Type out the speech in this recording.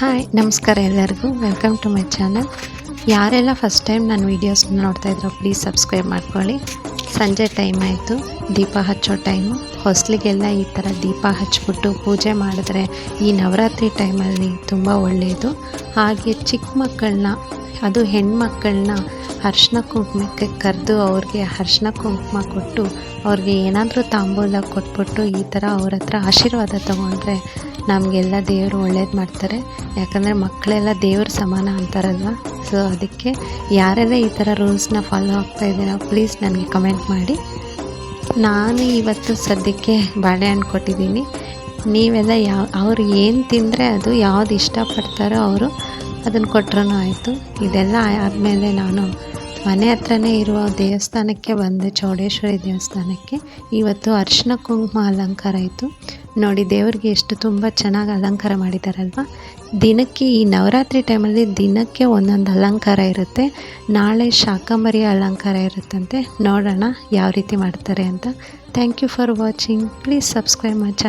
Hi ನಮಸ್ಕಾರ ಎಲ್ಲರಿಗೂ. Welcome to my channel ಯಾರೆಲ್ಲ ಫಸ್ಟ್ ಟೈಮ್ ನನ್ನ ವೀಡಿಯೋಸ್ನ ನೋಡ್ತಾ ಇದ್ರೋ ಪ್ಲೀಸ್ ಸಬ್ಸ್ಕ್ರೈಬ್ ಮಾಡ್ಕೊಳ್ಳಿ. ಸಂಜೆ ಟೈಮ್ ಆಯಿತು, ದೀಪ ಹಚ್ಚೋ ಟೈಮು ಹೊಸ್ಲಿಗೆಲ್ಲ ಈ ಥರ ದೀಪ ಹಚ್ಬಿಟ್ಟು ಪೂಜೆ ಮಾಡಿದ್ರೆ ಈ ನವರಾತ್ರಿ ಟೈಮಲ್ಲಿ ತುಂಬ ಒಳ್ಳೆಯದು. ಹಾಗೆ ಚಿಕ್ಕ ಮಕ್ಕಳನ್ನ, ಅದು ಹೆಣ್ಮಕ್ಕಳನ್ನ ಅರ್ಶಿನ ಕುಂಕುಮಕ್ಕೆ ಕರೆದು ಅವ್ರಿಗೆ ಅರ್ಶಿನ ಕುಂಕುಮ ಕೊಟ್ಟು ಅವ್ರಿಗೆ ಏನಾದರೂ ತಾಂಬೂಲ ಕೊಟ್ಬಿಟ್ಟು ಈ ಥರ ಅವ್ರ ಹತ್ರ ಆಶೀರ್ವಾದ ತೊಗೊಂಡ್ರೆ ನಮಗೆಲ್ಲ ದೇವರು ಒಳ್ಳೇದು ಮಾಡ್ತಾರೆ. ಯಾಕಂದರೆ ಮಕ್ಕಳೆಲ್ಲ ದೇವ್ರ ಸಮಾನ ಅಂತಾರಲ್ವ? ಸೊ ಅದಕ್ಕೆ ಯಾರೆಲ್ಲ ಈ ಥರ ರೂಲ್ಸ್ನ ಫಾಲೋ ಆಗ್ತಾ ಇದ್ದೀರಾ ಪ್ಲೀಸ್ ನನಗೆ ಕಮೆಂಟ್ ಮಾಡಿ. ನಾನು ಇವತ್ತು ಸದ್ಯಕ್ಕೆ ಬಾಳೆಹಣ್ಣು ಕೊಟ್ಟಿದ್ದೀನಿ. ನೀವೆಲ್ಲ ಯಾವ, ಅವ್ರು ಏನು ತಿಂದರೆ ಅದು ಯಾವ್ದು ಇಷ್ಟಪಡ್ತಾರೋ ಅವರು ಅದನ್ನು ಕೊಟ್ರೂ ಆಯಿತು. ಇದೆಲ್ಲ ಆದಮೇಲೆ ನಾನು ಮನೆ ಹತ್ರನೇ ಇರುವ ದೇವಸ್ಥಾನಕ್ಕೆ ಬಂದೆ, ಚೌಡೇಶ್ವರಿ ದೇವಸ್ಥಾನಕ್ಕೆ. ಇವತ್ತು ಅರಿಶಿನ ಕುಂಕುಮ ಅಲಂಕಾರ ಇತ್ತು ನೋಡಿ, ದೇವರಿಗೆ ಎಷ್ಟು ತುಂಬ ಚೆನ್ನಾಗಿ ಅಲಂಕಾರ ಮಾಡಿದ್ದಾರಲ್ವ ದಿನಕ್ಕೆ ಈ ನವರಾತ್ರಿ ಟೈಮಲ್ಲಿ ದಿನಕ್ಕೆ ಒಂದೊಂದು ಅಲಂಕಾರ ಇರುತ್ತೆ. ನಾಳೆ ಶಾಕಂಬರಿ ಅಲಂಕಾರ ಇರುತ್ತಂತೆ. ನೋಡೋಣ ಯಾವ ರೀತಿ ಮಾಡ್ತಾರೆ ಅಂತ. Thank you for watching please subscribe my channel